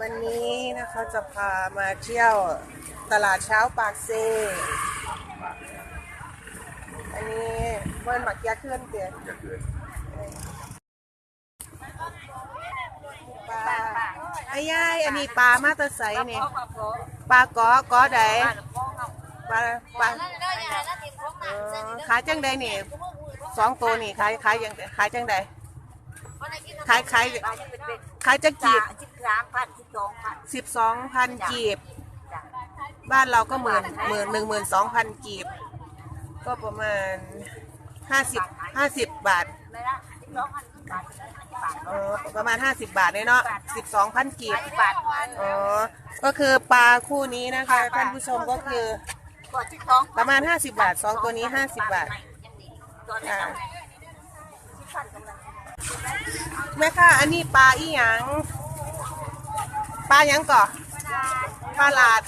วันนี้นะคะจะพามาเที่ยวตลาดเช้าปากเซ อันนี้เบิ้ลหมักยาเคลื่อนเตียนปลาไอ้ยายอันนี้ปลามาตะไซนี่ปลากอกอใดปลาปลาขายจังใดนี่สองตัวนี่ขายขายยังขายจังใด ขายขาย ขายจังจีบสิบสามพันสิบสองพันสิบสองพันกีบ บ้านเราก็หมื่นหมื่นหนึ่งหมื่นสองพันกีบ ก็ประมาณห้าสิบห้าสิบบาทเออประมาณห้าสิบบาทเนี่ยเนาะสิบสองพันกีบบาทอ๋อก็คือปลาคู่นี้นะคะท่านผู้ชมก็คือประมาณห้าสิบบาทสองตัวนี้ห้าสิบบาทอ่า แม่ค่ะ อันนี้ปลาอีหยังปลาหยังก่อปลาหลาด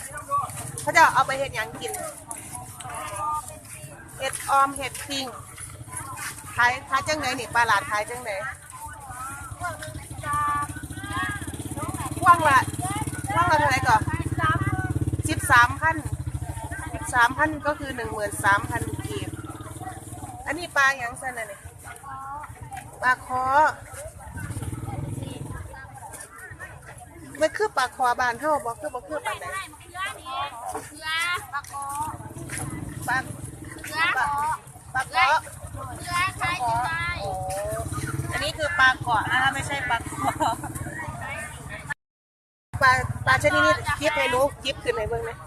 เขาจะเอาไปเห็ดหยังกินเห็ดออมเห็ดปิงขายขายจังไหนนี่ปลาหลาดขายจังไหนว่างละว่างละเท่าไหร่ก่อนสิบสามพันสิบสามพันก็คือหนึ่งหมื่นสามพันกีบอันนี้ปลาหยังสันน่ะนี่ ลาคอมันคือปลาคอบานเท่าบอกคือบอกคือปลาไหนปลาปลาปลาเกาะโอ้อันนี้คือปลาเกาะนะคะไม่ใช่ปลาคอปลาปลาชนิดนี้คลิปให้รู้คลิปขึ้นในเบื้องนะ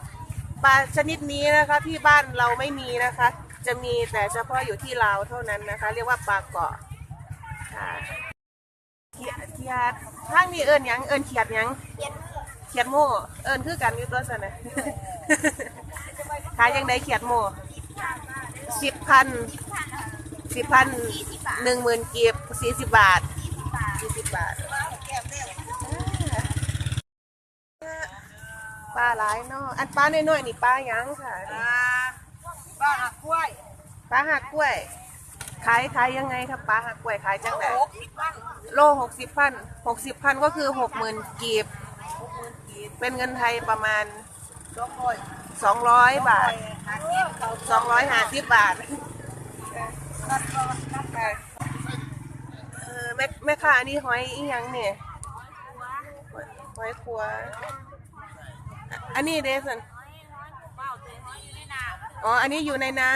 ปลาชนิดนี้นะคะที่บ้านเราไม่มีนะคะ จะมีแต่เฉพาะอยู่ที่ลาวเท่านั้นนะคะ เรียกว่าปลาเกาะ ค่ะเขียดเขียดข้างนี้เอิญยังเอิญเขียดยังเขียดโม่เอิญคือกันอยู่ตัวสนะขายยังไดเขียดโม่สิบพันสิบพันหนึ่งหมื่นเกีบสี่สิบบาทสี่สิบบาทปลาหลายเนาะอันปลาน้อยๆนี่ปลาหยังค่ะบ้าหักกล้วยปลาหักกล้วย ขายขายยังไงครับปลาหักกล้วยขายจังไหนหกสิบพันโลหกสิบพันหกสิบพันก็คือหกหมื่นกีบ เป็นเงินไทยประมาณสองร้อยสองร้อยบาทหาเงินเขาสองร้อยห้าสิบบาทนัดก็นัดไปเออแม่แม่ค้าอันนี้หอยอีหยังเนี่ยหอยขัวอะอันนี้เดซันอ๋อ อันนี้อยู่ในน้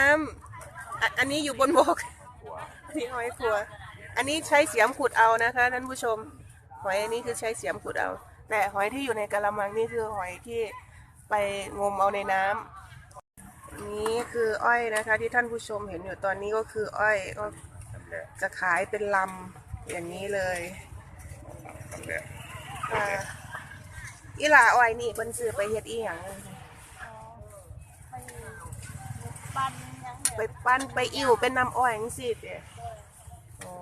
ำอะอันนี้อยู่บนบก อันนี้หอยขัว อันนี้ใช้เสียมขุดเอานะคะท่านผู้ชม หอยอันนี้คือใช้เสียมขุดเอา แต่หอยที่อยู่ในกะละมังนี่คือหอยที่ไปงมเอาในน้ำนี้คืออ้อยนะคะ ที่ท่านผู้ชมเห็นอยู่ตอนนี้ก็คืออ้อยก็จะขายเป็นลำอย่างนี้เลยอ่าอีหลาอ้อยนี่เพิ่นซื้อไปเฮ็ดอีหยังปันยังไปปั้นไปอิ่วเป็นน้ำอ้อยจังซี่เด้อ๋อ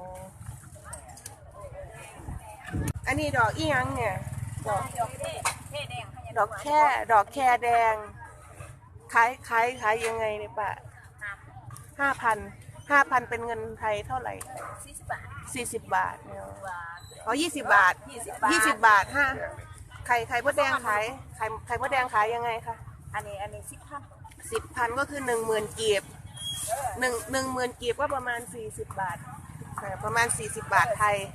อันนี้ดอกอีหยังเนี่ย ดอกดอกเท่เท่แดงดอกแค่ดอกแค่แดงขายขายขายยังไงเนี่ยปะห้าพันห้าพันเป็นเงินไทยเท่าไหร่สี่สิบบาทสี่สิบบาทเนี่ยบาทอ๋อยี่สิบบาทยี่สิบบาทยี่สิบบาทห้าไข่ไข่มดแดงขายไข่ไข่มดแดงขายยังไงคะอันนี้อันนี้สิบพันสิบพันก็คือหนึ่งหมื่นกีบหนึ่งหนึ่งหมื่นกีบก็ประมาณสี่สิบบาทอ่าประมาณสี่สิบบาทไทยอะ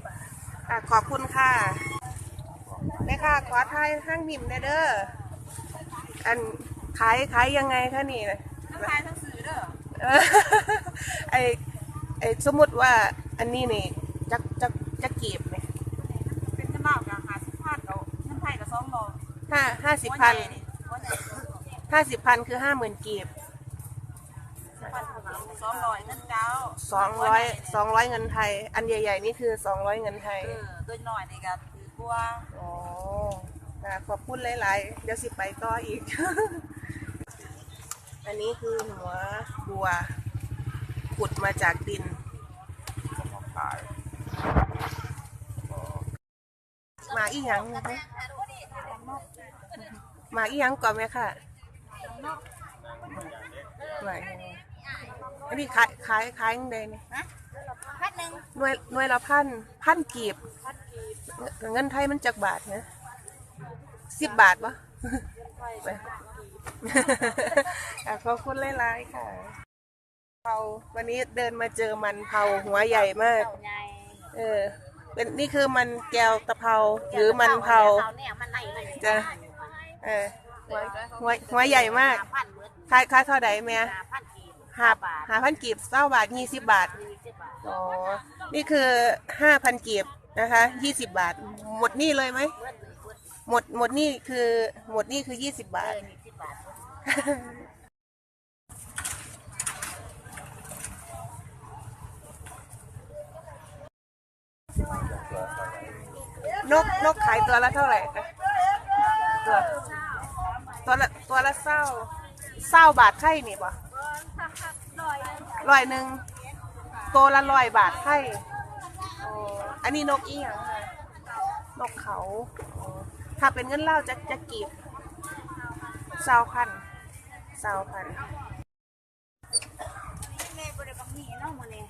ขอบคุณค่ะแม่ค่ะขอทายห้างนิ่มได้เด้ออันขายขายยังไงคะนี่ทั้งขายทั้งซื้อเด้อเออไอไอสมมติว่าอันนี้นี่จักจักจักกีบเนี่ยเป็นจะมากกับหาสิบพันเอาเงินไทยกับสองร้อยห้าห้าสิบพันว่าใหญ่ห้าสิบพันคือห้าหมื่นกีบพัน สองร้อยเงินเจ้าสองร้อยสองร้อยเงินไทย อันใหญ่ ๆ นี่คือสองร้อยเงินไทย เออตัวหน่อยนี่ก็ถือกลัวอ๋ออะขอบคุณหลายๆ เดี๋ยวสิไปต่ออีก อันนี้คือหัวบัวขุดมาจากดินมาอีหยังไหมมาอีหยังก่อนไหมค่ะมาอีหยั งอันนี้ขายขายขายยังไงเนี่ยพัดหนึ่งหน่วยหน่วยละพันพันกีบพัดกีบเงินไทยมันจักบาทนะสิบบาทปะไปอะขอบคุณหลายๆค่ะเผาวันนี้เดินมาเจอมันเผาหัวใหญ่มากเต่าใหญ่เออ เป็นนี่คือมันแก้วตะเภาหรือมันเผาเนี่ยมันไหนเลยจ้ะเออหัวหัวหัวใหญ่มากพันเบิดค่าค่าเท่าใดแม่ ห้าพันกีบหาบาทหาพันกีบเศร้าบาทยี่สิบบาทยี่สิบบาทอ๋อนี่คือห้าพันกีบนะคะยี่สิบบาท หมดนี่เลยไหมเบิดเลยเบิดหมดหมดนี่คือหมดนี่คือยี่สิบบาเอทอยี่สิบบาทนกนกขายตัวละเท่าไหร่คะตัวตัวละตัวละเศร้าเศร้าบาทไข่นี่ปะ ร้อยหนึ่งตัวละร้อยบาทไข่โอ้อันนี้นกอีหยังคะนกเขา ถ้าเป็นเงินเล่าจะจะกีบเศร้าพันเศร้าพัน แม่บริบังนี่เนาะมื้อนี้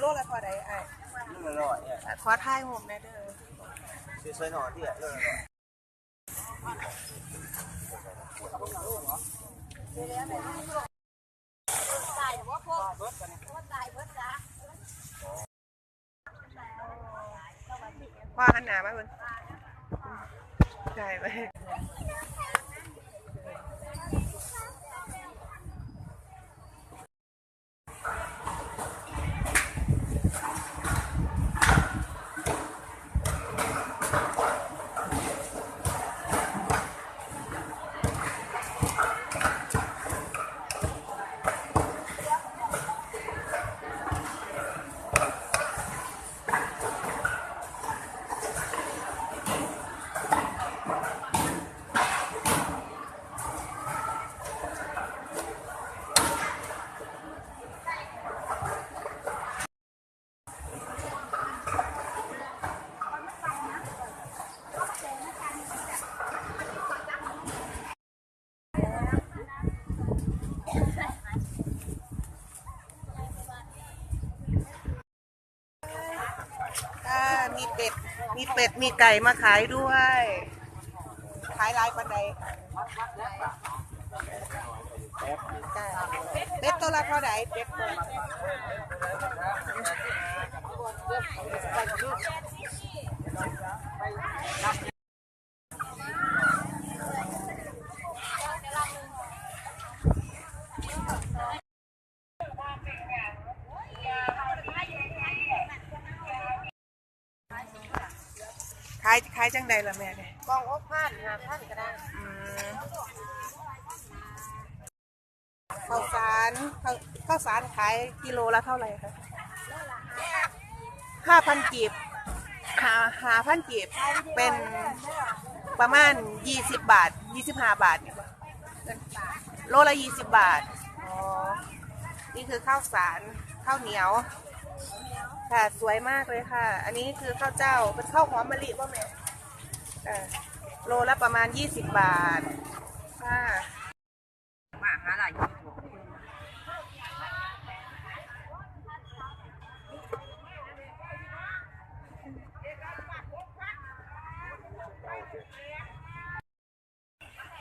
โลละเท่าไหร่ไอ้ เรื่องอร่อยเนี่ย ขอทายผมหนะเด้อซื้อซอยหน่อที่เรื่องอร่อยตายบ่พอเบิดกันบ่ตายเบิดจ้ะพ่อหันหนามาเพิ่นใช่ไหม อ่า มีเป็ด มีเป็ด มีไก่มาขายด้วย ขายลายปันใดเป็ดตัวละเท่าไหร่เป็ดตัวายขายจังใดล่ะแม่เนี่ยกองอกพันห้าพันก็ได้อืมข้าวสารข้าวข้าวสารขายกิโลละเท่าไหร่คะห้าพันกีบหาหาพันกีบเป็นประมาณยี่สิบบาทยี่สิบห้าบาทนี่ปะโลละยี่สิบบาทอ๋อนี่คือข้าวสารข้าวเหนียว ค่ะสวยมากเลยค่ะ อันนี้คือข้าวเจ้าเป็นข้าวหอมมะลิป่ะแม่อ่า โลละประมาณยี่สิบบาทค่ะมาหาหลายอยู่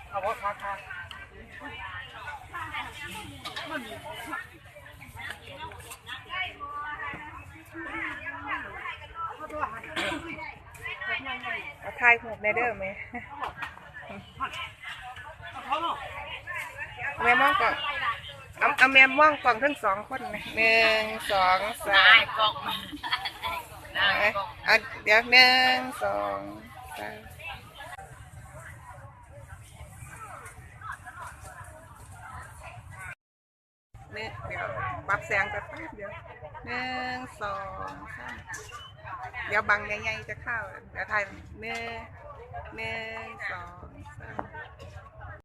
เอาว่าค่ะค่ะเอาทายหกในเด้อไหมแม่มองกล่องเอาเอาแม่มองกล่องทั้งสองคนหนึ่งสองสามกองมาเอาเดี๋ยวหนึ่งสองสามเนี่ยเดี๋ยวปรับแสงกันแป๊บเดียว หนึ่งสองสามเดี๋ยวบังใหญ่ๆจะเข้าเดี๋ยวถ่ายหนึ่งหนึ่งสองสาม